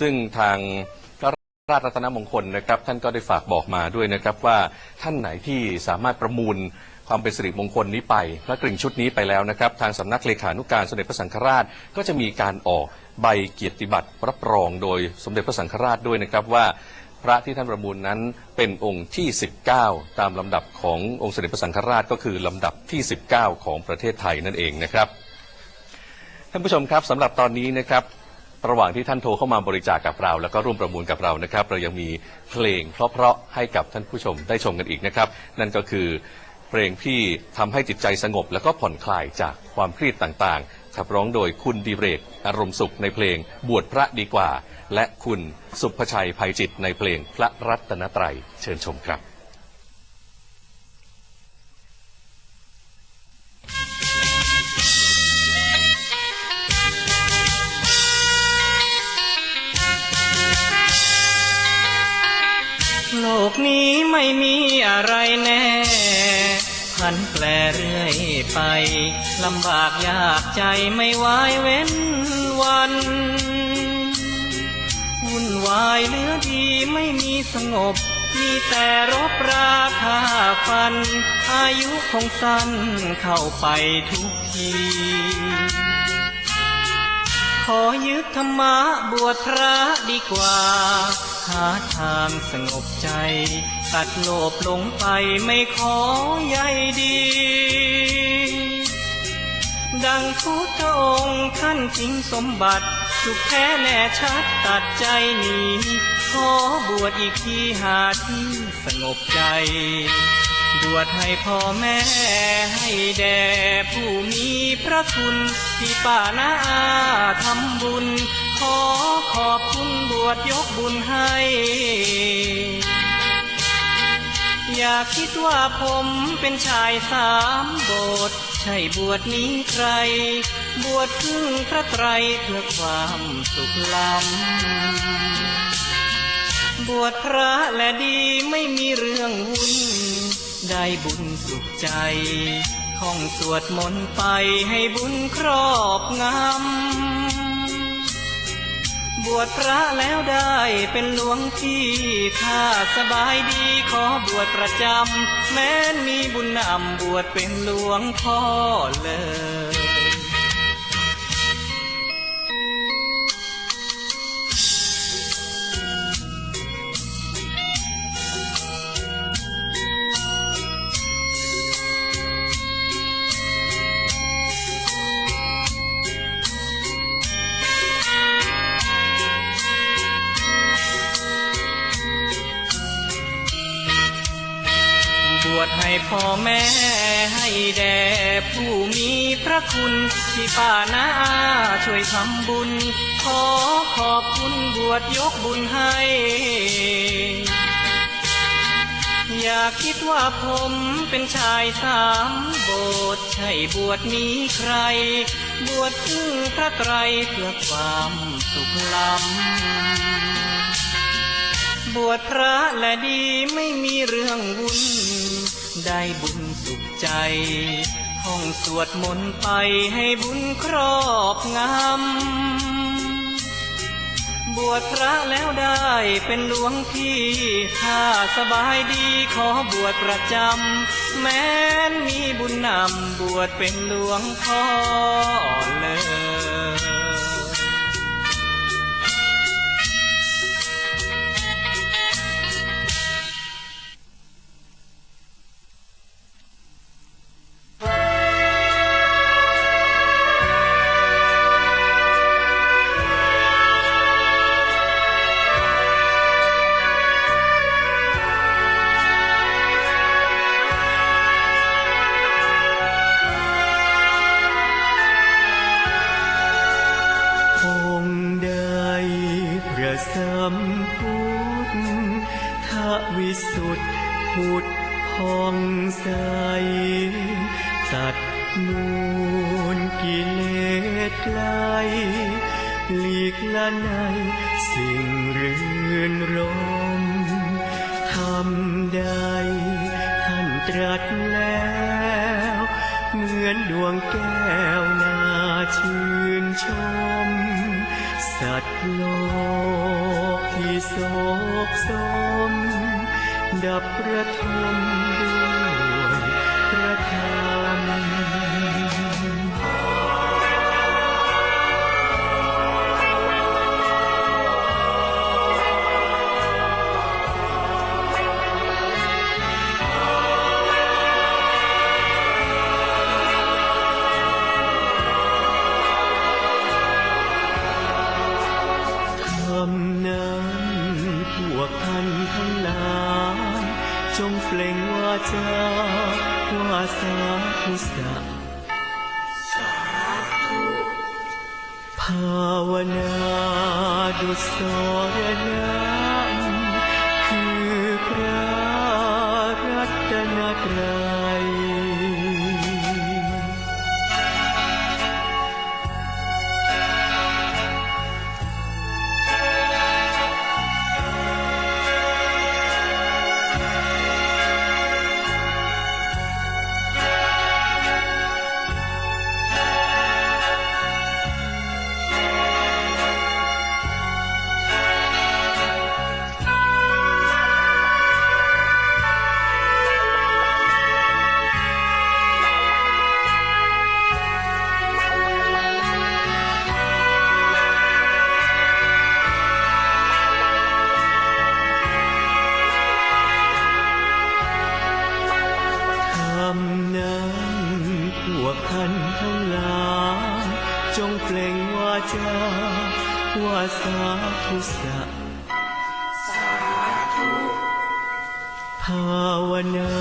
ซึ่งทางพระราชรัตนมงคลนะครับ ท่านก็ได้ฝากบอกมาด้วยนะครับว่าท่านไหนที่สามารถประมูลความเป็นสิริมงคลนี้ไปพระกริ่งชุดนี้ไปแล้วนะครับ ทางสำนักเลขานุการสมเด็จพระสังฆราชก็จะมีการออกใบเกียรติบัตรรับรองโดยสมเด็จพระสังฆราชด้วยนะครับว่าพระที่ท่านประมูลนั้นเป็นองค์ที่ 19 ตามลำดับขององค์เสด็จพระสังฆราชก็คือลำดับที่ 19 ของประเทศไทยนั่นเองนะครับ ท่านผู้ชมครับสำหรับตอนนี้นะครับ ระหว่างที่ท่านโทรเข้ามาบริจาคกับเรา แล้วก็ร่วมประมูลกับเรานะครับ เรายังมีเพลงเพราะๆให้กับท่านผู้ชมได้ชมกันอีกนะครับ นั่นก็คือเพลงที่ทำให้จิตใจสงบ แล้วก็ผ่อนคลายจากความเครียดต่างๆ ขับร้องโดยคุณดีเรก อารมณ์สุขในเพลงบวชพระดีกว่า และคุณสุภชัยภัยจิตในเพลงพระรัตนตรัยเชิญชมครับ กนี้ไม่มีอะไรแน่พันแปรเรื่อยไปลำบากยากใจไม่ไหวเว้นวันวุ่นวายเหลือดีไม่มีสงบ มีแต่รบราคาฟัน อายุคงสั้นเข้าไปทุกทีขอยึดธรรมะบวชพระดีกว่า หาทางสงบใจ ตัดโลภหลงไปไม่ขอใยดี ดังพุทธองค์ท่านทิ้งสมบัติ สุขแท้แน่ชัดตัดใจหนีขอบวชอีกทีหาที่สงบใจ บวชให้พ่อแม่ ให้แด่ผู้มีพระคุณที่ป้านาอาทำบุญ ขอขอบคุณบวชยกบุญให้ อย่าคิดว่าผมเป็นชายสามโบสถ์ใช่บวชนี้ใคร บวชพึ่งพระไตรเพื่อความสุขล้ำบวชพระและดีไม่มีเรื่องวุ่น ได้บุญสุขใจท่องสวดมนต์ไปให้บุญครอบงำ บวชพระแล้วได้เป็นหลวงพี่ถ้าสบายดีขอบวชประจำ แม้นมีบุญนำบวชเป็นหลวงพ่อเลย บวชให้พ่อแม่ให้แด่ผู้มีพระคุณที่ป้านาอาช่วยทำบุญ ขอขอบคุณบวชยกบุญให้ อย่าคิดว่าผมเป็นชายสามโบสถ์ใช่บวชนี้ใคร บวชพึ่งพระไตรเพื่อความสุขล้ำบวชพระและดีไม่มีเรื่องวุ่น ได้บุญสุขใจ ห้องสวดมนต์ไปให้บุญครอบงำ บวชพระแล้วได้เป็นหลวงพี่ถ้าสบายดีขอบวชประจำ แม้นมีบุญนำบวชเป็นหลวงพ่อเลย สัตว์โลกที่โศกสม ดับประทมด้วย งเปล่งวาจาวาสาธุสัพภาวนาดุสรนา ภาวนา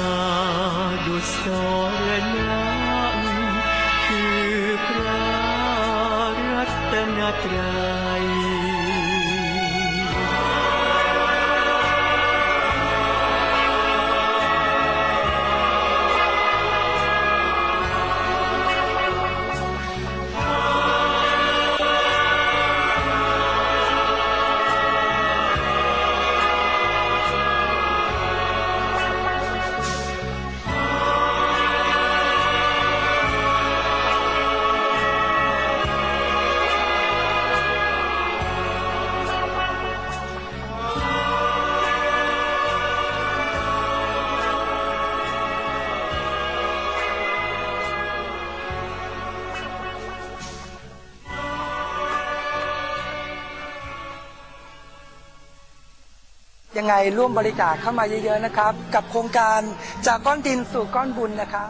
ดุสรณะคือพระรัตนตรัย ยังไงร่วมบริจาคเข้ามาเยอะๆนะครับ กับโครงการจากก้อนดินสู่ก้อนบุญนะครับ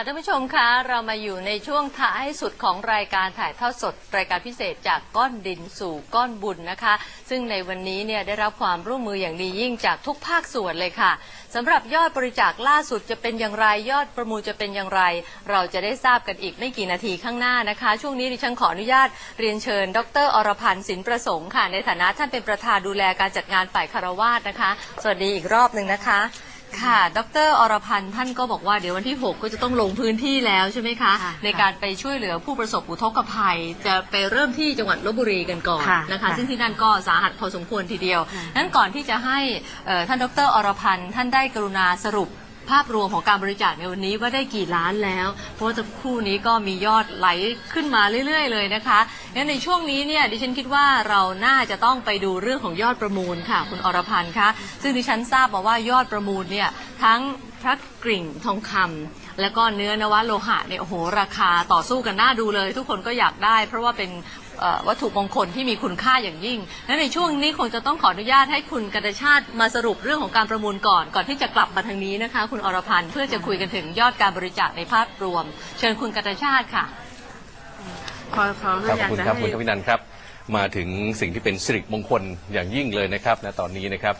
ค่ะท่านผู้ชมคะเรามาอยู่ในช่วงท้ายสุดของรายการถ่ายทอดสด รายการพิเศษจากก้อนดินสู่ก้อนบุญนะคะ ซึ่งในวันนี้เนี่ยได้รับความร่วมมืออย่างดียิ่งจากทุกภาคส่วนเลยค่ะสำหรับยอดบริจาคล่าสุดจะเป็นอย่างไร ยอดประมูลจะเป็นอย่างไร เราจะได้ทราบกันอีกไม่กี่นาทีข้างหน้านะคะ ช่วงนี้ดิฉันขออนุญาตเรียนเชิญ ดรอรพันธ์สินประสงค์ค่ะ ในฐานะท่านเป็นประธานดูแลการจัดงานฝ่ายคารวาสนะคะ สวัสดีอีกรอบหนึ่งนะคะ ค่ะ ดรอรพันธ์ท่านก็บอกว่าเดี๋ยววันที่ 6 ก็จะต้องลงพื้นที่แล้วใช่ไหมคะ ค่ะในการไปช่วยเหลือผู้ประสบอุทกภัย จะไปเริ่มที่จังหวัดลบบุรีกันก่อนค่ะนะคะ ค่ะซึ่งที่นั่นก็สาหัสพอสมควรทีเดียวค่ะ นั้นก่อนที่จะให้เอ่อท่านดรอรพันธ์ท่านได้กรุณาสรุป ภาพรวมของการบริจาคในวันนี้ว่าได้กี่ล้านแล้ว เพราะว่าสักครู่นี้ก็มียอดไหลขึ้นมาเรื่อย ๆ เลยนะคะงั้นในช่วงนี้เนี่ยดิฉันคิดว่าเราน่าจะต้องไปดูเรื่องของยอดประมูลค่ะ คุณอรพันธ์คะซึ่งดิฉันทราบมาว่ายอดประมูลเนี่ยทั้งพระกริ่งทองคำแล้วก็เนื้อนวโลหะเนี่ยโอ้โหราคาต่อสู้กันน่าดูเลย ทุกคนก็อยากได้ เพราะว่าเป็น เอ่อวัตถุมงคลที่มีคุณค่าอย่างยิ่งและในช่วงนี้คงจะต้องขออนุญาตให้คุณกัตชาติมาสรุปเรื่องของการประมูลก่อน ก่อนที่จะกลับมาทางนี้นะคะ คุณอรพันธ์เพื่อจะคุยกันถึงยอดการบริจาคในภาพรวม เชิญคุณกัตชาติค่ะ ขอขอครับอยากคุณจะครับให้คุณกวินันท์ครับมาถึงสิ่งที่เป็นสิริมงคลอย่างยิ่งเลยนะครับณตอนนี้นะครับ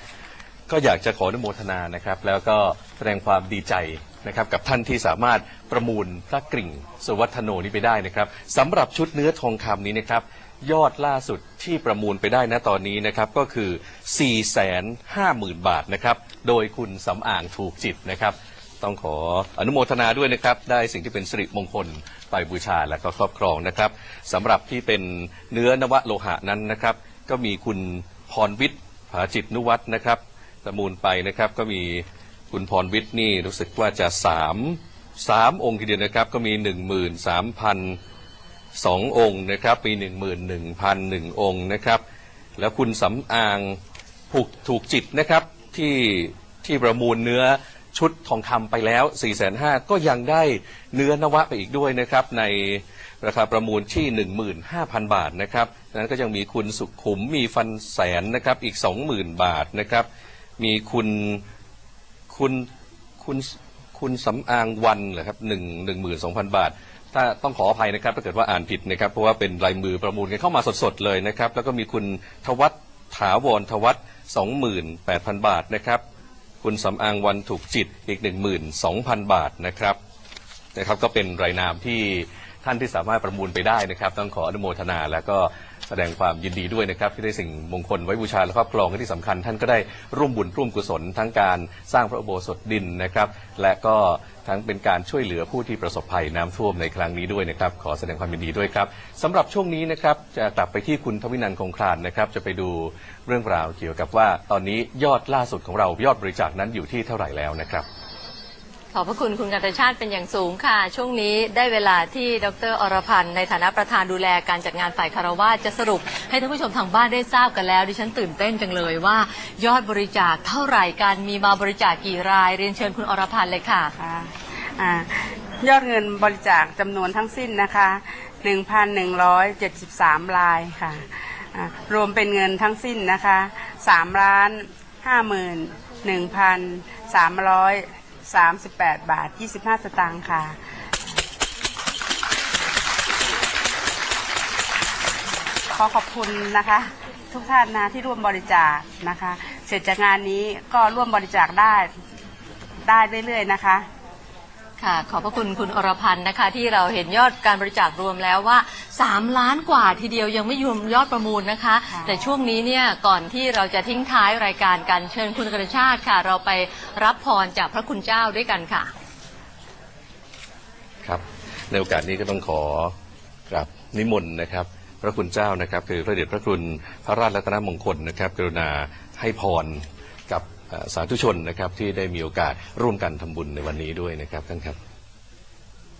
ก็อยากจะขออนุโมทนานะครับ แล้วก็แสดงความดีใจนะครับกับท่านที่สามารถประมูลพระกริ่งสุวัฒโนนี้ไปได้นะครับสำหรับชุดเนื้อทองคำนี้นะครับ ยอดล่าสุดที่ประมูลไปได้นะตอนนี้นะครับก็คือ 450,000 บาทนะครับ โดยคุณสำอางถูกจิตนะครับ ต้องขออนุโมทนาด้วยนะครับ ได้สิ่งที่เป็นสิริมงคลไปบูชาและก็ครอบครองนะครับสำหรับที่เป็นเนื้อนวโลหะนั้นนะครับ ก็มีคุณพรวิทย์ผาจิตนุวัฒน์นะครับ ประมูลไปนะครับ ก็มีคุณพรวิทย์นี่รู้สึกว่าจะสามสามองค์ทีเดียวนะครับ ก็มีหนึ่งหมื่นสามพันสององค์นะครับมีหนึ่งหมื่นหนึ่งพันหนึ่งองค์นะครับ แล้วคุณสำอางผูกถูกจิตนะครับที่ที่ประมูลเนื้อชุดทองคำไปแล้ว 4 5 0 0 0ก็ยังได้เนื้อนวะไปอีกด้วยนะครับ ในราคาประมูลที่ 15,000 บาทนะครับนั้นก็ยังมีคุณสุขุมมีฟันแสนนะครับอีก 20,000 บาทนะครับ มีคุณคุณคุณคุณสำอางวันเหรอครับหนึ่งหนึ่งหมื่นสองพันบาท ถ้าต้องขออภัยนะครับถ้าเกิดว่าอ่านผิดนะครับ เพราะว่าเป็นลายมือประมูลกันเข้ามาสดๆเลยนะครับ แล้วก็มีคุณทวัฒถาวรทวัฒสองหมื่นแปดพันบาทนะครับ คุณสำอางวันถูกจิตอีกหนึ่งหมื่นสองพันบาทนะครับนะครับ ก็เป็นรายนามที่ท่านที่สามารถประมูลไปได้นะครับ ต้องขออนุโมทนาและก็ แสดงความยินดีด้วยนะครับ ที่ได้สิ่งมงคลไว้บูชาและครอบครองและที่สำคัญ ท่านก็ได้ร่วมบุญร่วมกุศลทั้งการสร้างพระอุโบสถดินนะครับ และก็ทั้งเป็นการช่วยเหลือผู้ที่ประสบภัยน้ำท่วมในครั้งนี้ด้วยนะครับ ขอแสดงความยินดีด้วยครับสำหรับช่วงนี้นะครับจะกลับไปที่คุณทวินันท์คงคลานนะครับ จะไปดูเรื่องราวเกี่ยวกับว่า ตอนนี้ยอดล่าสุดของเรายอดบริจาคนั้นอยู่ที่เท่าไหร่แล้วนะครับ ขอบพระคุณคุณกันตชาติเป็นอย่างสูงค่ะ ช่วงนี้ได้เวลาที่ดรอรพันธ์ในฐานะประธานดูแลการจัดงานฝ่ายคารวะจะสรุปให้ท่านผู้ชมทางบ้านได้ทราบกันแล้ว ดิฉันตื่นเต้นจังเลยว่า ยอดบริจาคเท่าไหร่การมีมาบริจาคกี่ราย เรียนเชิญคุณอรพันธ์เลยค่ะ ค่ะอ่ายอดเงินบริจาคจำนวนทั้งสิ้นนะคะ 1,173 รายค่ะอ่ารวมเป็นเงินทั้งสิ้นนะคะ3ล้าน 38 บาท 25 สตางค์ค่ะ ขอขอบคุณนะคะ ทุกท่านนะที่ร่วมบริจาคนะคะ เสร็จจากงานนี้ก็ร่วมบริจาคได้ได้เรื่อยๆนะคะ ค่ะ ขอบพระคุณคุณอรพันธ์นะคะ ที่เราเห็นยอดการบริจาครวมแล้วว่า 3 ล้านกว่าทีเดียวยังไม่รวมยอดประมูลนะคะ ค่ะ แต่ช่วงนี้เนี่ยก่อนที่เราจะทิ้งท้ายรายการกันเชิญคุณกระชาติค่ะ เราไปรับพรจากพระคุณเจ้าด้วยกันค่ะ ครับในโอกาสนี้ก็ต้องขอกราบนิมนต์นะครับ พระคุณเจ้านะครับ คือพระเดชพระคุณพระราชรัตนมงคลนะครับ กรุณาให้พรกับเอ่อ สาธุชนนะครับที่ได้มีโอกาสร่วมกันทำบุญในวันนี้ด้วยนะครับท่านครับ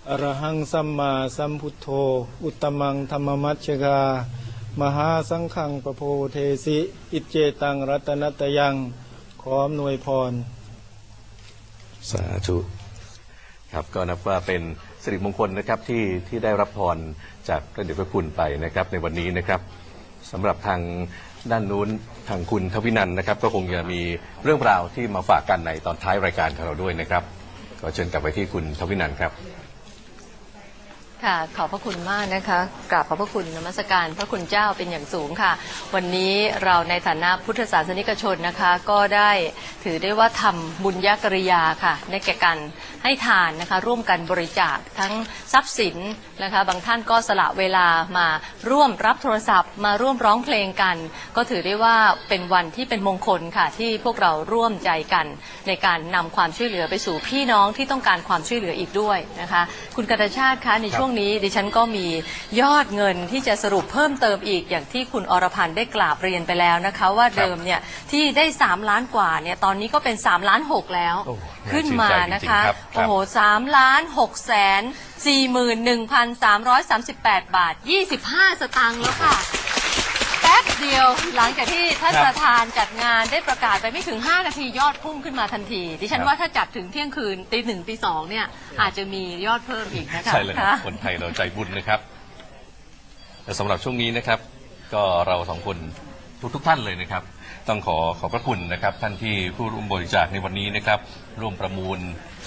อรหังสัมมาสัมพุทโธ อุตตมังธรรมมัชฌกามหาสังฆังปโพเทสิ อิจเจตังรัตนัตยัง ขออำนวยพร สาธุครับก็นับว่าเป็นสิริมงคลนะครับที่ที่ได้รับพรจากพระเดชพระคุณไปนะครับในวันนี้นะครับสำหรับทาง ด้านนู้นทางคุณทวินันท์นะครับ ก็คงจะมีเรื่องราวที่มาฝากกันในตอนท้ายรายการของเราด้วยนะครับก็เชิญกลับไปที่คุณทวินันท์ครับ ค่ะขอบพระคุณมากนะคะกราบขอบพระคุณนมัสการพระคุณเจ้าเป็นอย่างสูงค่ะ วันนี้เราในฐานะพุทธศาสนิกชนนะคะ ก็ได้ถือได้ว่าทำบุญญากริยาค่ะในแก่การให้ทานนะคะ ร่วมกันบริจาคทั้งทรัพย์สินนะคะ บางท่านก็สละเวลามาร่วมรับโทรศัพท์ มาร่วมร้องเพลงกัน ก็ถือได้ว่าเป็นวันที่เป็นมงคลค่ะ ที่พวกเราร่วมใจกัน ในการนำความช่วยเหลือไปสู่พี่น้องที่ต้องการความช่วยเหลืออีกด้วยนะคะ คุณกระชาติคะในช่วงวงนี้ดิฉันก็มียอดเงินที่จะสรุปเพิ่มเติมอีกอย่างที่คุณอรพันธ์ได้กราบเรียนไปแล้วนะคะ ว่าเดิมเนี่ยที่ได้ 3 ล้านกว่าเนี่ยตอนนี้ก็เป็น 3 ล้าน6แล้ว โอ้น่าขึ้นมานะคะชื่นใจจริงๆครับครับ โอ้โหสามล้านหกแสนสี่หมื่นหนึ่งพันสามร้อยสามสิบแปดบาทยี่สิบห้าสตางค์แล้วค่ะแป๊บ เดียวหลังจากที่ท่านครับประธานจัดงานได้ประกาศไปไม่ถึง 5 นาทียอดพุ่งขึ้นมาทันที ดิฉันครับว่าถ้าจัดถึงเที่ยงคืนตีหนึ่งตีสองเนี่ยอาจจะมียอดเพิ่มอีกนะคะใช่เลยครับคนไทยเราใจบุญนะครับแต่สำหรับช่วงนี้นะครับ ก็เราสองคนทุกทุกๆท่านเลยนะครับ ต้องขอขอบพระคุณนะครับ ท่านที่ผู้ร่วมบริจาคในวันนี้นะครับ ร่วมประมูล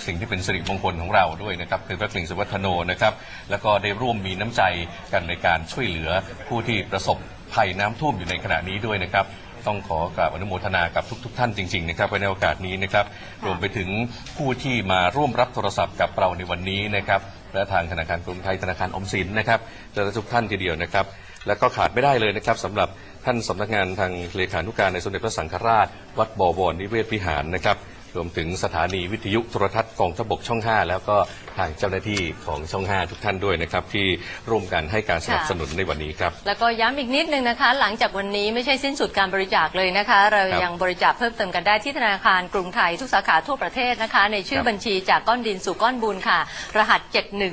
สิ่งที่เป็นสิริมงคลของเราด้วยนะครับ คือพระกลิ่งสุวัฒโนนะครับ แล้วก็ได้ร่วมมีน้ำใจกันในการช่วยเหลือผู้ที่ประสบภัยน้ำท่วมอยู่ในขณะนี้ด้วยนะครับ ต้องขอกราบอนุโมทนากับทุก ๆ ท่านจริงๆนะครับไว้ในโอกาสนี้นะครับ รวมไปถึงผู้ที่มาร่วมรับโทรศัพท์กับเราในวันนี้นะครับ และทางธนาคารกรุงไทยธนาคารออมสินนะครับและทุกท่านทีเดียวนะครับ แล้วก็ขาดไม่ได้เลยนะครับสำหรับ ท่านสำนักงานทางเลขานุการในสมเด็จพระสังฆราช วัดบวรนิเวศวิหารนะครับ รวมถึงสถานีวิทยุโทรทัศน์กองทพบกช่อง 5 แล้วก็ทางเจ้าหน้าที่ของช่อง 5 ทุกท่านด้วยนะครับ ที่ร่วมกันให้การสนับสนุนในวันนี้ครับ แล้วก็ย้ำอีกนิดนึงนะคะ หลังจากวันนี้ไม่ใช่สิ้นสุดการบริจาคเลยนะคะ เราครับยังบริจาคเพิ่มเติมกันได้ที่ธนาคารกรุงไทยทุกสาขาทั่วประเทศนะคะ ในชื่อครับบัญชีจากก้อนดินสู่ก้อนบุญค่ะ รหัส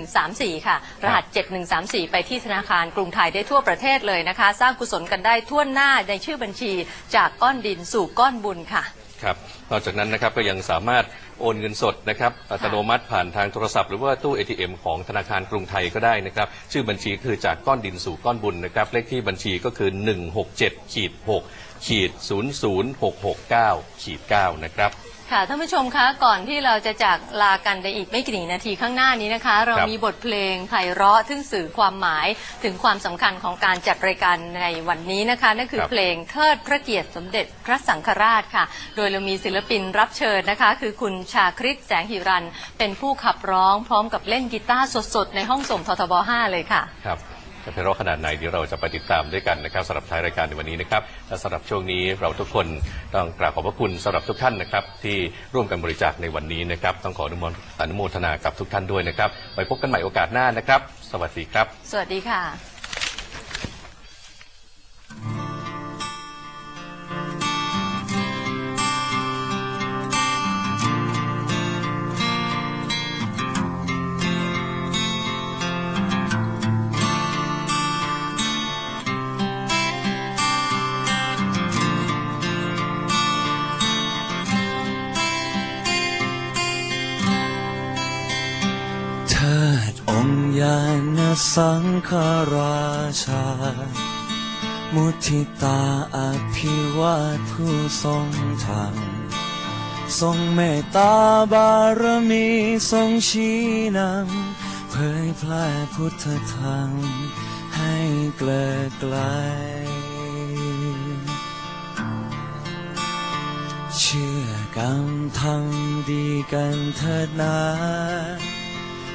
7134 ค่ะ รหัส 7134 ไปที่ธนาคารกรุงไทยได้ทั่วประเทศเลยนะคะ สร้างกุศลกันได้ทั่วหน้าในชื่อบัญชีจากก้อนดินสู่ก้อนบุญค่ะ ครับนอกจากนั้นนะครับก็ยังสามารถโอนเงินสดนะครับอัตโนมัติผ่านทางโทรศัพท์หรือว่าตู้ ATM ของธนาคารกรุงไทยก็ได้นะครับ ชื่อบัญชีคือจากก้อนดินสู่ก้อนบุญนะครับ เลขที่บัญชีก็คือ 167ขีด6ขีด00669ขีด9นะครับ ค่ะท่านผู้ชมคะก่อนที่เราจะจากลากันในอีกไม่กี่นาทีข้างหน้านี้นะคะ เราครับมีบทเพลงไพเราะซึ่งสื่อความหมายถึงความสำคัญของการจัดรายการในวันนี้นะคะนั่นคือครับเพลงเทิดพระเกียรติสมเด็จพระสังฆราชค่ะ โดยเรามีศิลปินรับเชิญนะคะ คือคุณชาคริตแสงหิรันเป็นผู้ขับร้องพร้อมกับเล่นกีตาร์สดๆ ในห้องส่งททบ 5 เลยค่ะครับ จะเป็นรอขนาดไหนเดี๋ยวเราจะไปติดตามด้วยกันนะครับสำหรับท้ายรายการในวันนี้นะครับและสำหรับช่วงนี้เราทุกคนต้องกราบขอบพระคุณสำหรับทุกท่านนะครับที่ร่วมกันบริจาคในวันนี้นะครับต้องขออนุโมอนุโมทนากับทุกท่านด้วยนะครับไปพบกันใหม่โอกาสหน้านะครับ สวัสดีครับ สวัสดีค่ะ สังฆราชา มุทิตาอภิวาทผู้ทรงธรรมทรงเมตตาบารมีทรงชี้นำเผยแพร่พุทธธรรมให้เกลิกไกลเชื่อกรรมทำดีกันเถิดนา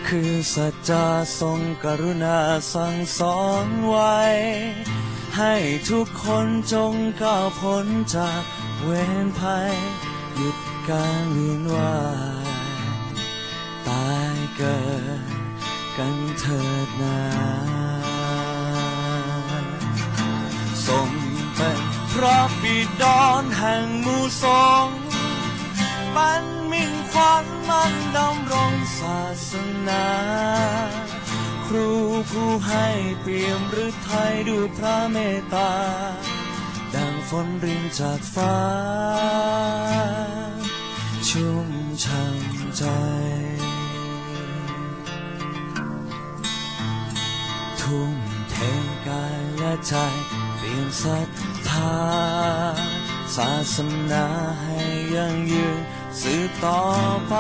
คือสัจจะทรงกรุณาสั่งสอนไว้ ให้ทุกคนจงก้าวพ้นจากเวรภัย หยุดการเวียนว่ายตายเกิดกันเถิดนาทรงเป็นพระบิดรแห่งมูสงฆ์เป็นมิ่งขวัญมันดำาสนา ครูผู้ให้เปี่ยมฤทัยด้วยพระเมตตา ดังฝนรินจากฟ้า ชุ่มช่ำใจทุ่มเทกายและใจเปลี่ยนศรัทธาศาสนาให้ยั่งยืนสืบต่อไป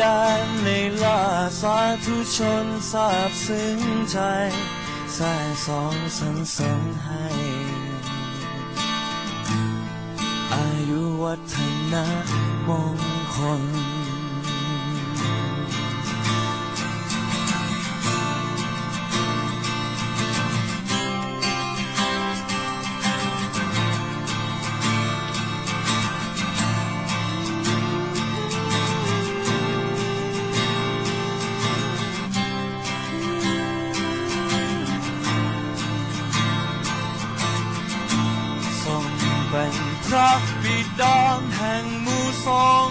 ดานในล่าสาธุชนทราบซึ้งใจแส่สองสันสนให้ อายุวัฒนะมงคล ดาแห่งหมู่สง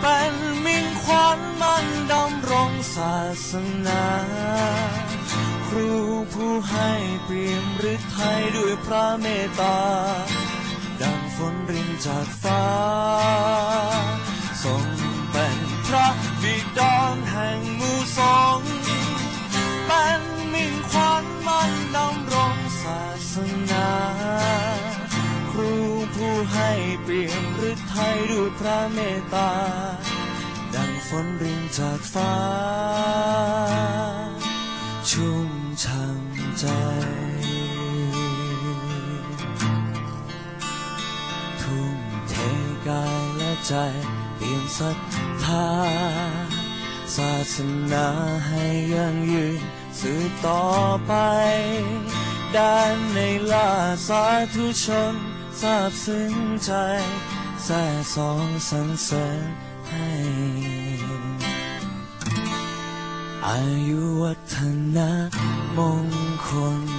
เป็นมิ่งขวัญมันดำรงศาสนา ครูผู้ให้เปี่ยมฤทัยด้วยพระเมตตา ดังฝนรินจากฟ้าทรงเป็นพระบิดาแห่งหมู่สงเป็นมิ่งขวัญมันดำรงศาสนา ผู้ให้เปี่ยมฤทัยด้วยพระเมตตา ดังฝนรินจากฟ้า ชุ่มช่ำใจ ทุ่มเทกายและใจเปลี่ยมศรัทธาศาสนาให้ยั่งยืนสืบต่อไป ด้านในลาสาธุชน ซาบซึ้งใจแส่สองสรรเสริญให้ อายุวัฒนะมงคล